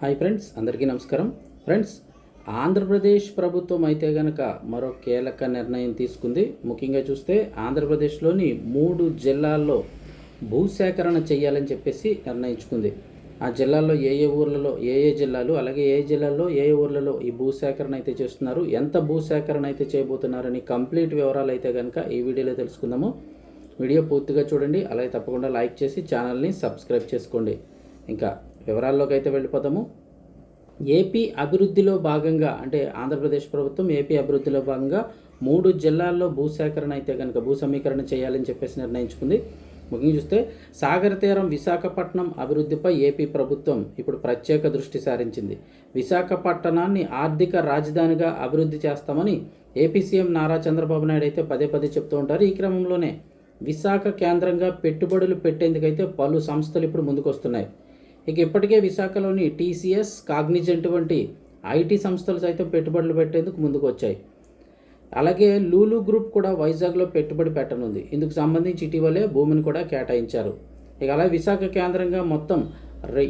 Hi friends అందరికీ నమస్కారం. Friends Andhra Pradesh ప్రభుత్వం అయితే గనక మరో కీలక నిర్ణయం తీసుకుంది. ముఖ్యంగా చూస్తే ఆంధ్రప్రదేశ్లోని మూడు జిల్లాల్లో భూసేకరణ చేయాలని చెప్పేసి నిర్ణయించుకుంది. ఆ జిల్లాల్లో ఏ ఏ ఊర్లలో ఏ ఏ జిల్లాలు అలాగే ఏ జిల్లాల్లో ఏ ఏ ఊర్లలో ఈ భూసేకరణ అయితే చేస్తున్నారు ఎంత భూసేకరణ అయితే చేయబోతున్నారని కంప్లీట్ వివరాలు అయితే కనుక ఈ వీడియోలో తెలుసుకుందాము. వీడియో పూర్తిగా చూడండి అలాగే తప్పకుండా లైక్ చేసి ఛానల్ని సబ్స్క్రైబ్ చేసుకోండి. ఇంకా వివరాల్లోకి అయితే వెళ్ళిపోతాము. ఏపీ అభివృద్ధిలో భాగంగా అంటే ఆంధ్రప్రదేశ్ ప్రభుత్వం ఏపీ అభివృద్ధిలో భాగంగా మూడు జిల్లాల్లో భూసేకరణ అయితే కనుక భూ సమీకరణ చేయాలని చెప్పేసి నిర్ణయించుకుంది. ముఖ్యంగా చూస్తే సాగర తీరం విశాఖపట్నం అభివృద్ధిపై ఏపీ ప్రభుత్వం ఇప్పుడు ప్రత్యేక దృష్టి సారించింది. విశాఖపట్టణాన్ని ఆర్థిక రాజధానిగా అభివృద్ధి చేస్తామని ఏపీ సీఎం నారా చంద్రబాబు నాయుడు అయితే పదే పదే చెప్తూ ఉంటారు. ఈ క్రమంలోనే విశాఖ కేంద్రంగా పెట్టుబడులు పెట్టేందుకైతే పలు సంస్థలు ఇప్పుడు ముందుకొస్తున్నాయి. ఇక ఇప్పటికే విశాఖలోని టీసీఎస్ కాగ్నిజెంట్ వంటి ఐటీ సంస్థలు సైతం పెట్టుబడులు పెట్టేందుకు ముందుకు వచ్చాయి అలాగే లూలు గ్రూప్ కూడా వైజాగ్లో పెట్టుబడి పెట్టనుంది. ఇందుకు సంబంధించి ఇటీవలే భూమిని కూడా కేటాయించారు. ఇక అలా విశాఖ కేంద్రంగా మొత్తం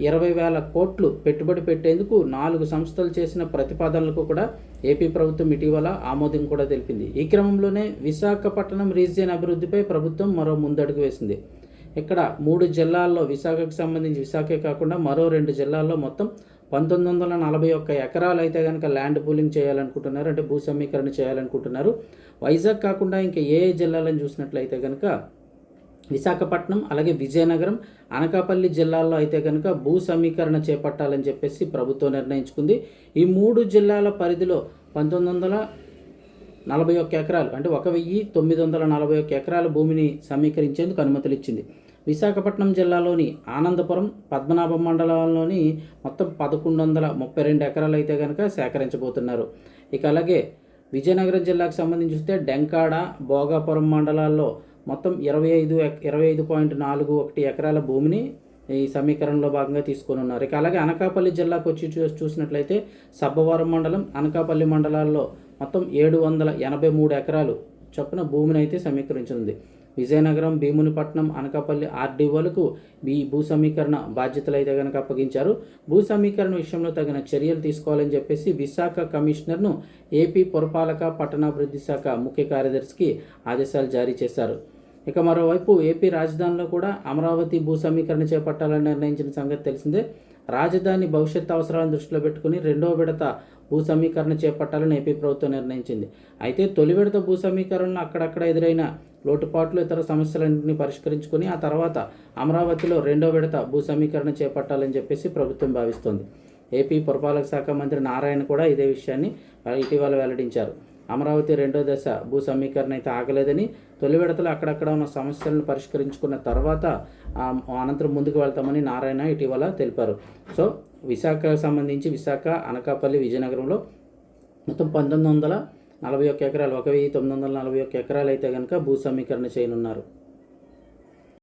ఇరవై వేల కోట్లు పెట్టుబడి పెట్టేందుకు నాలుగు సంస్థలు చేసిన ప్రతిపాదనలకు కూడా ఏపీ ప్రభుత్వం ఇటీవల ఆమోదం కూడా తెలిపింది. ఈ క్రమంలోనే విశాఖపట్నం రీజియన్ అభివృద్ధిపై ప్రభుత్వం మరో ముందడుగు వేసింది. ఇక్కడ మూడు జిల్లాల్లో విశాఖకు సంబంధించి విశాఖే కాకుండా మరో రెండు జిల్లాల్లో మొత్తం పంతొమ్మిది వందల నలభై ఒక్క ఎకరాలు అయితే కనుక ల్యాండ్ పూలింగ్ చేయాలనుకుంటున్నారు అంటే భూ సమీకరణ చేయాలనుకుంటున్నారు. వైజాగ్ కాకుండా ఇంకా ఏ ఏ జిల్లాలను చూసినట్లయితే కనుక విశాఖపట్నం అలాగే విజయనగరం అనకాపల్లి జిల్లాల్లో అయితే కనుక భూ సమీకరణ చేపట్టాలని చెప్పేసి ప్రభుత్వం నిర్ణయించుకుంది. ఈ మూడు జిల్లాల పరిధిలో పంతొమ్మిది వందల నలభై ఒక్క ఎకరాలు అంటే ఒక వెయ్యి తొమ్మిది వందల నలభై ఒక్క ఎకరాల భూమిని సమీకరించేందుకు అనుమతులు ఇచ్చింది విశాఖపట్నం జిల్లాలోని ఆనందపురం పద్మనాభం మండలంలోని మొత్తం పదకొండు వందల ముప్పై రెండు ఎకరాలు అయితే కనుక సేకరించబోతున్నారు. ఇక అలాగే విజయనగరం జిల్లాకు సంబంధించి చూస్తే డెంకాడ భోగాపురం మండలాల్లో మొత్తం ఇరవై ఐదు ఇరవై ఐదు పాయింట్ నాలుగు ఒకటి ఎకరాల భూమిని ఈ సమీకరణలో భాగంగా తీసుకొని ఉన్నారు ఇక అలాగే అనకాపల్లి జిల్లాకు వచ్చి చూసినట్లయితే సబ్బవరం మండలం అనకాపల్లి మండలాల్లో మొత్తం ఏడు వందల ఎనభై మూడు ఎకరాలు చొప్పున భూమిని అయితే సమీకరించింది విజయనగరం భీమునిపట్నం అనకాపల్లి ఆర్డీఓలకు ఈ భూ సమీకరణ బాధ్యతలు అయితే కనుక అప్పగించారు. భూ సమీకరణ విషయంలో తగిన చర్యలు తీసుకోవాలని చెప్పేసి విశాఖ కమిషనర్ను ఏపీ పురపాలక పట్టణాభివృద్ధి శాఖ ముఖ్య కార్యదర్శికి ఆదేశాలు జారీ చేశారు. ఇక మరోవైపు ఏపీ రాజధానిలో కూడా అమరావతి భూ సమీకరణ చేపట్టాలని నిర్ణయించిన సంగతి తెలిసిందే. రాజధాని భవిష్యత్ అవసరాలను దృష్టిలో పెట్టుకుని రెండవ విడత భూ సమీకరణ చేపట్టాలని ఏపీ ప్రభుత్వం నిర్ణయించింది. అయితే తొలి విడత భూ సమీకరణను అక్కడక్కడ ఎదురైన లోటుపాట్లు ఇతర సమస్యలన్నింటినీ పరిష్కరించుకొని ఆ తర్వాత అమరావతిలో రెండో విడత భూ సమీకరణ చేపట్టాలని చెప్పేసి ప్రభుత్వం భావిస్తోంది. ఏపీ పురపాలక శాఖ మంత్రి నారాయణ కూడా ఇదే విషయాన్ని ఇటీవల వెల్లడించారు. అమరావతి రెండో దశ భూ సమీకరణ అయితే ఆగలేదని తొలి విడతలో అక్కడక్కడ ఉన్న సమస్యలను పరిష్కరించుకున్న తర్వాత అనంతరం ముందుకు వెళ్తామని నారాయణ ఇటీవల తెలిపారు. సో విశాఖకు సంబంధించి విశాఖ అనకాపల్లి విజయనగరంలో మొత్తం పంతొమ్మిది వందల నలభై ఒక్క ఎకరాలు ఒక వెయ్యి తొమ్మిది వందల నలభై ఒక్క ఎకరాలు అయితే కనుక భూ సమీకరణ చేయనున్నారు.